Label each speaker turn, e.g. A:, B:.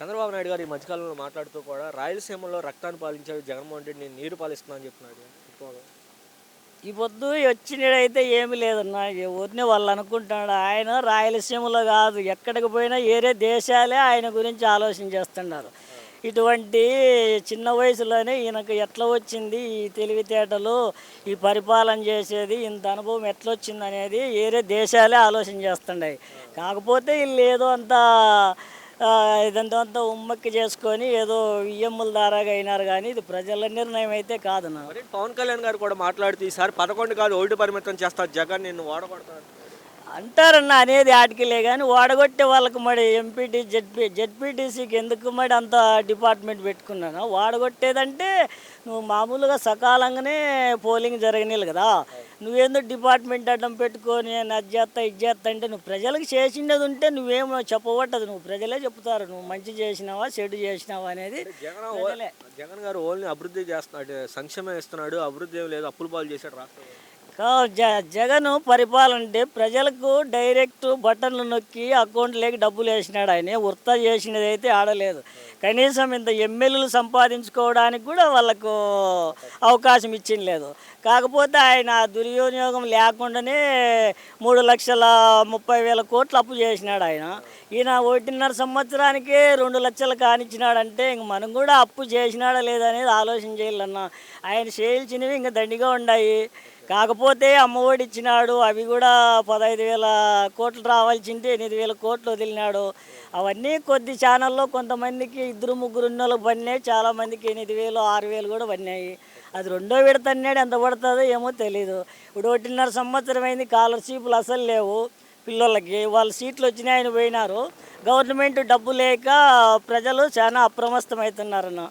A: చంద్రబాబు నాయుడు గారు ఈ మధ్యకాలంలో మాట్లాడుతూ కూడా రాయలసీమలో రక్తాన్ని పాలించాడు జగన్మోహన్ రెడ్డి నేను నీరు పాలిస్తున్నా అని చెప్తున్నాడు ఎక్కువగా
B: ఈ పొద్దు వచ్చినడైతే ఏమి లేదన్నా. ఎవరిని వాళ్ళు అనుకుంటున్నాడు. ఆయన రాయలసీమలో కాదు. ఎక్కడికి పోయినా ఏరే దేశాలే ఆయన గురించి ఆలోచన చేస్తున్నారు. ఇటువంటి చిన్న వయసులోనే ఈయనకు ఎట్లా వచ్చింది? ఈ తెలివితేటలు ఈ పరిపాలన చేసేది ఇంత అనుభవం ఎట్లా వచ్చింది అనేది ఏరే దేశాలే ఆలోచన చేస్తున్నాయి. కాకపోతే వీళ్ళు ఏదో అంత ఇదంతా ఉమ్మక్కి చేసుకొని ఏదో ఈఎంల ద్వారాగా అయినారు కానీ ఇది ప్రజల నిర్ణయం అయితే కాదన్నా
A: మరి పవన్ కళ్యాణ్ గారు కూడా మాట్లాడుతూ ఈసారి పదకొండు కాదు ఓల్డ్ పరిమితం చేస్తారు జగన్ నిన్ను ఓడగొడతాడు.
B: అంటారన్న అనేది ఆటికిలే కానీ వాడగొట్టే వాళ్ళకి మరి ఎంపీటీ జెడ్పీ జెడ్పీటీసీకి ఎందుకు మరి అంత డిపార్ట్మెంట్ పెట్టుకున్నాను? వాడగొట్టేదంటే నువ్వు మామూలుగా సకాలంగానే పోలింగ్ జరగనీళ్ళు కదా. నువ్వేందో డిపార్ట్మెంట్ అడ్డం పెట్టుకొని నేను అది చేస్తా ఇది చేస్తా అంటే నువ్వు ప్రజలకు చేసిండేది ఉంటే నువ్వేమో చెప్పబట్టదు. నువ్వు ప్రజలే చెప్తారు. నువ్వు మంచి చేసినావా చెడు చేసినావా అనేది
A: జగన్ జగన్ గారు ఓన్లీ అభివృద్ధి చేస్తున్నాడు సంక్షేమం ఇస్తున్నాడు అభివృద్ధి ఏం లేదు అప్పులు పాలు చేశాడు రాష్ట్రం
B: జ జగన్ పరిపాలన అంటే ప్రజలకు డైరెక్ట్ బటన్లు నొక్కి అకౌంట్లోకి డబ్బులు వేసినాడు ఆయన. వృత్తా చేసినది అయితే ఆడలేదు. కనీసం ఇంత ఎమ్మెల్యేలు సంపాదించుకోవడానికి కూడా వాళ్ళకు అవకాశం ఇచ్చింది లేదు. కాకపోతే ఆయన దుర్వినియోగం లేకుండానే మూడు లక్షల ముప్పై వేల కోట్లు అప్పు చేసినాడు ఆయన. ఈయన ఒకటిన్నర సంవత్సరానికే రెండు లక్షలు కానిచ్చినాడంటే ఇంక మనం కూడా అప్పు చేసినాడా లేదనేది ఆలోచన చేయాలన్నా. ఆయన చేయాల్సినవి ఇంకా దండిగా ఉన్నాయి కాకపోతే అమ్మఒడి ఇచ్చినాడు అవి కూడా పదహైదు వేల కోట్లు రావాల్సింటే ఎనిమిది వేల కోట్లు వదిలినాడు. అవన్నీ కొద్ది ఛానల్లో కొంతమందికి ఇద్దరు ముగ్గురు ఉన్న వాళ్ళకి పడినాయి చాలామందికి ఎనిమిది వేలు ఆరు వేలు కూడా పడినాయి అది రెండో విడత అన్నాడు ఎంత పడుతుందో ఏమో తెలీదు. ఇప్పుడు ఒకటిన్నర సంవత్సరం అయింది కాలర్షిప్లు అసలు లేవు. పిల్లలకి వాళ్ళ సీట్లు వచ్చినాయని పోయినారు. గవర్నమెంట్ డబ్బు లేక ప్రజలు చాలా అప్రమస్తమవుతున్నారన్న